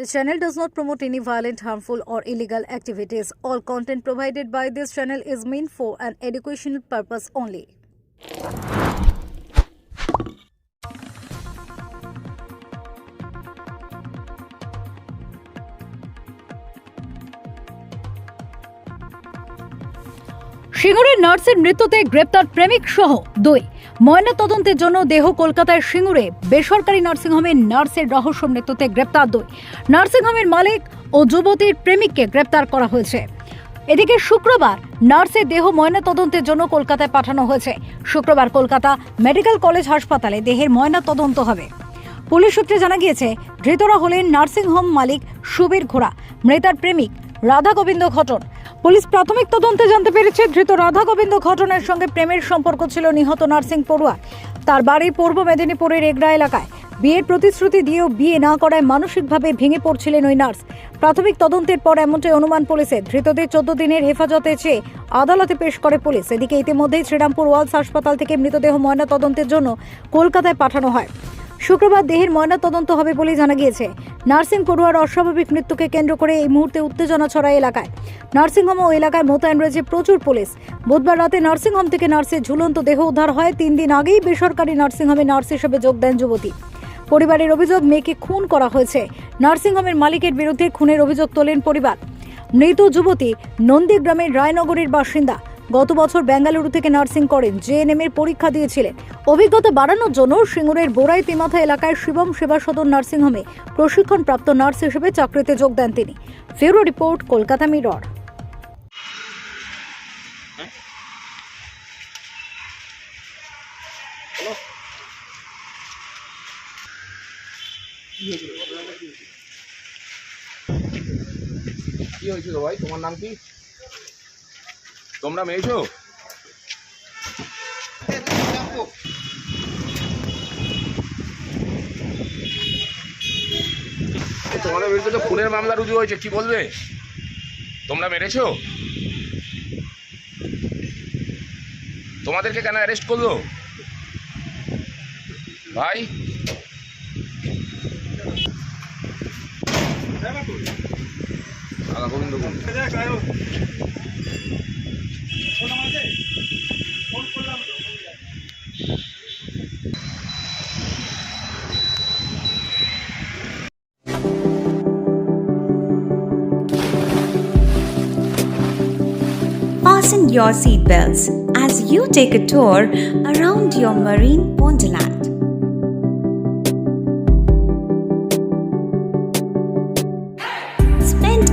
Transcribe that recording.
This channel does not promote any violent, harmful, or illegal activities. All content provided by this channel is meant for an educational purpose only. সিঙ্গুরের নার্সের মৃত্যুতে গ্রেপ্তার প্রেমিক সহ দুই ময়না তদন্তের জন্য দেহ কলকাতার সিঙ্গুরে। বেসরকারি নার্সিংহোমের নার্সের রহস্য মৃত্যুতে গ্রেপ্তার দুই। নার্সিংহোমের মালিক ও যুবতীর প্রেমিককে গ্রেপ্তার করা হয়েছে। এদিকে শুক্রবার নার্সের দেহ ময়না তদন্তের জন্য কলকাতায় পাঠানো হয়েছে। শুক্রবার কলকাতা মেডিকেল কলেজ হাসপাতালে দেহের ময়না তদন্ত হবে। পুলিশ সূত্রে জানা গিয়েছে, ধৃতরা হলেন নার্সিংহোম মালিক সুবীর ঘোড়া, মৃতার প্রেমিক রাধা গোবিন্দ ঘটন পুলিশ প্রাথমিক তদন্তে জানতে পেরেছে, ধৃত রাধা গোবিন্দ ঘটনের সঙ্গে প্রেমের সম্পর্ক ছিল নিহত নার্সিং পড়ুয়া। তার বাড়ি পূর্ব মেদিনীপুরের এগরা এলাকায়। বিয়ের প্রতিশ্রুতি দিয়েও বিয়ে না করায় মানসিকভাবে ভেঙে পড়ছিলেন ওই নার্স। প্রাথমিক তদন্তের পর এমনটাই অনুমান পুলিশের ধৃতদের চোদ্দ দিনের হেফাজতে চেয়ে আদালতে পেশ করে পুলিশ। এদিকে ইতিমধ্যেই শ্রীরামপুর ওয়ালস হাসপাতাল থেকে মৃতদেহ ময়না তদন্তের জন্য কলকাতায় পাঠানো হয়। শুক্রবার দেহের ময়না তদন্ত হবে বলে জানা গিয়েছে। নার্সিং পড়ুয়ার অস্বাভাবিক মৃত্যুকে কেন্দ্র করে এই মুহূর্তে উত্তেজনা ছড়ায় এলাকায়। নার্সিংহোম ও এলাকায় মোতায়েন রয়েছে প্রচুর পুলিশ। বুধবার রাতে নার্সিংহোম থেকে নার্সের ঝুলন্ত দেহ উদ্ধার হয়। তিন দিন আগেই বেসরকারি নার্সিংহোমে নার্স হিসেবে যোগ দেন যুবতী। পরিবারের অভিযোগ, মেয়েকে খুন করা হয়েছে। নার্সিংহোমের মালিকের বিরুদ্ধে খুনের অভিযোগ তোলেন পরিবার। মৃত যুবতী নন্দীগ্রামের রায়নগরীর বাসিন্দা। গত বছর বেঙ্গালুরু থেকে নার্সিং করেন জেএনএম এর পরীক্ষা দিয়েছিলেন। অভিজ্ঞতা বাড়ানোর জন্য সিঙ্গুরের বোরাই তিমাথা এলাকায় শিবম সেবা সদন নার্সিংহোমে প্রশিক্ষণপ্রাপ্ত নার্স হিসেবে চাকরিতে যোগ দেন তিনি। ফেরো রিপোর্ট, কলকাতা মিরর। কি হয়েছিল ভাই? তোমার নাম কি? তোমরা মেয়েছো? তোমাদের বিরুদ্ধে তো খুনের মামলা রুজু হয়েছে, কি বলবে? তোমরা মেরেছো? তোমাদেরকে কেন অ্যারেস্ট করল? ভাই? আগা গোবিন্দ কোন Fasten your seatbelts as you take a tour around your marine wonderland.